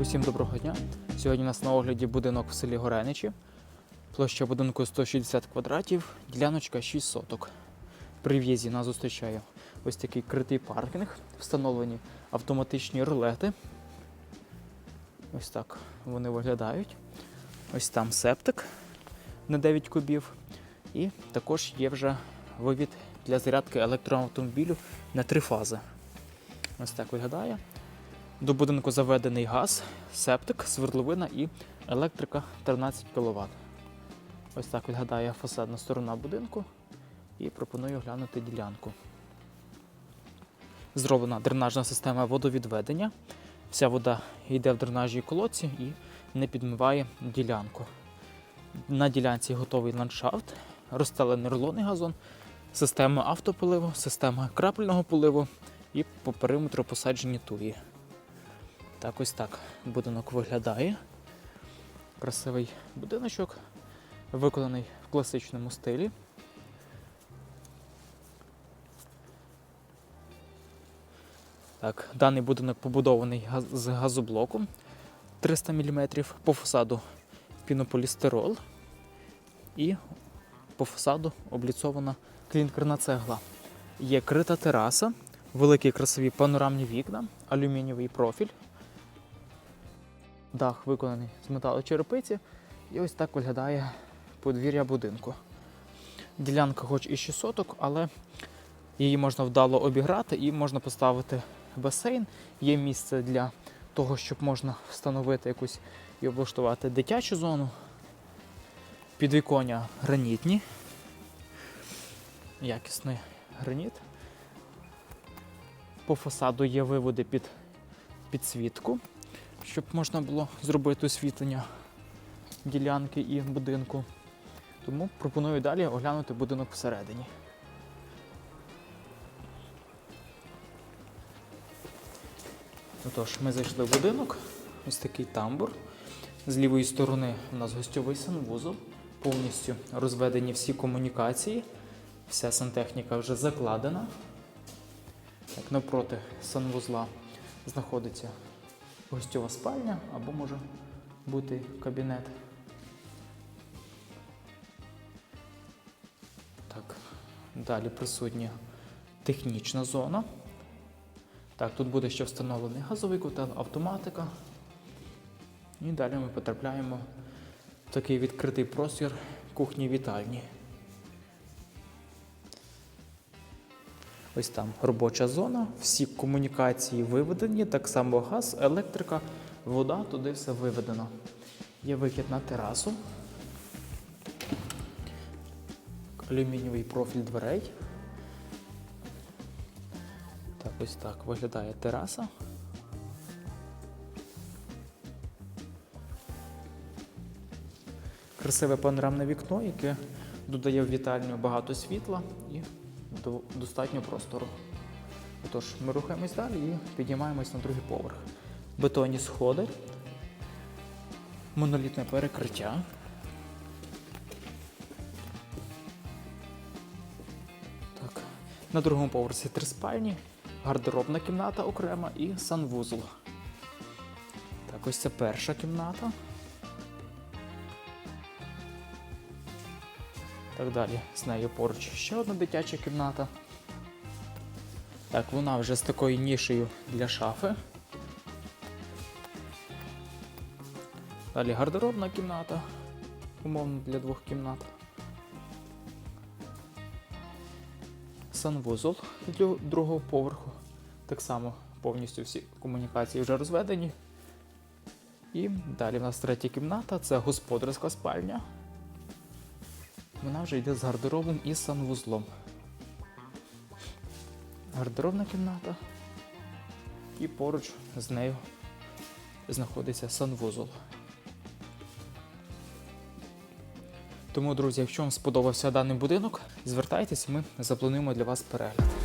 Усім доброго дня. Сьогодні у нас на огляді будинок в селі Гореничі. Площа будинку 160 квадратів, діляночка 6 соток. При в'їзді нас зустрічає ось такий критий паркінг, встановлені автоматичні рулети. Ось так вони виглядають. Ось там септик на 9 кубів. І також є вже вивід для зарядки електроавтомобілю на три фази. Ось так виглядає. До будинку заведений газ, септик, свердловина і електрика 13 кВт. Ось так виглядає фасадна сторона будинку і пропоную глянути ділянку. Зроблена дренажна система водовідведення. Вся вода йде в дренажній колодці і не підмиває ділянку. На ділянці готовий ландшафт, розстелений рулонний газон, система автополиву, система крапельного поливу і по периметру посаджені туї. Так ось так будинок виглядає. Красивий будиночок, виконаний в класичному стилі. Так, даний будинок побудований з газоблоком 300 мм, по фасаду пінополістирол і по фасаду обліцована клінкерна цегла. Є крита тераса, великі красиві панорамні вікна, алюмінієвий профіль. Дах виконаний з металочерепиці. І ось так виглядає подвір'я будинку. Ділянка хоч і 6 соток, але її можна вдало обіграти і можна поставити басейн. Є місце для того, щоб можна встановити якусь і облаштувати дитячу зону. Підвіконня гранітні. Якісний граніт. По фасаду є виводи під підсвітку щоб можна було зробити освітлення ділянки і будинку. Тому пропоную далі оглянути будинок всередині. Отож, ми зайшли в будинок, ось такий тамбур. З лівої сторони у нас гостьовий санвузол, повністю розведені всі комунікації, вся сантехніка вже закладена. Так, навпроти санвузла знаходиться гостьова спальня або може бути кабінет. Так, далі присутня технічна зона. Так, тут буде ще встановлений газовий котел, автоматика. І далі ми потрапляємо в такий відкритий простір кухні Ось там робоча зона, всі комунікації виведені, так само газ, електрика, вода, туди все виведено. Є вихід на терасу. Алюмінієвий профіль дверей. Так, ось так виглядає тераса. Красиве панорамне вікно, яке додає в вітальню багато світла і достатньо простору. Отож, ми рухаємось далі і піднімаємось на другий поверх. Бетонні сходи, монолітне перекриття. Так. На другому поверсі три спальні, гардеробна кімната окрема і санвузол. Так, ось це перша кімната. Так далі, з нею поруч ще одна дитяча кімната. Так, вона вже з такою нішею для шафи. Далі гардеробна кімната, умовно для двох кімнат. Санвузол для другого поверху. Так само повністю всі комунікації вже розведені. І далі в нас третя кімната це господарська спальня. Вона вже йде з гардеробом і санвузлом. Гардеробна кімната. І поруч з нею знаходиться санвузол. Тому, друзі, якщо вам сподобався даний будинок, звертайтесь, ми заплануємо для вас перегляд.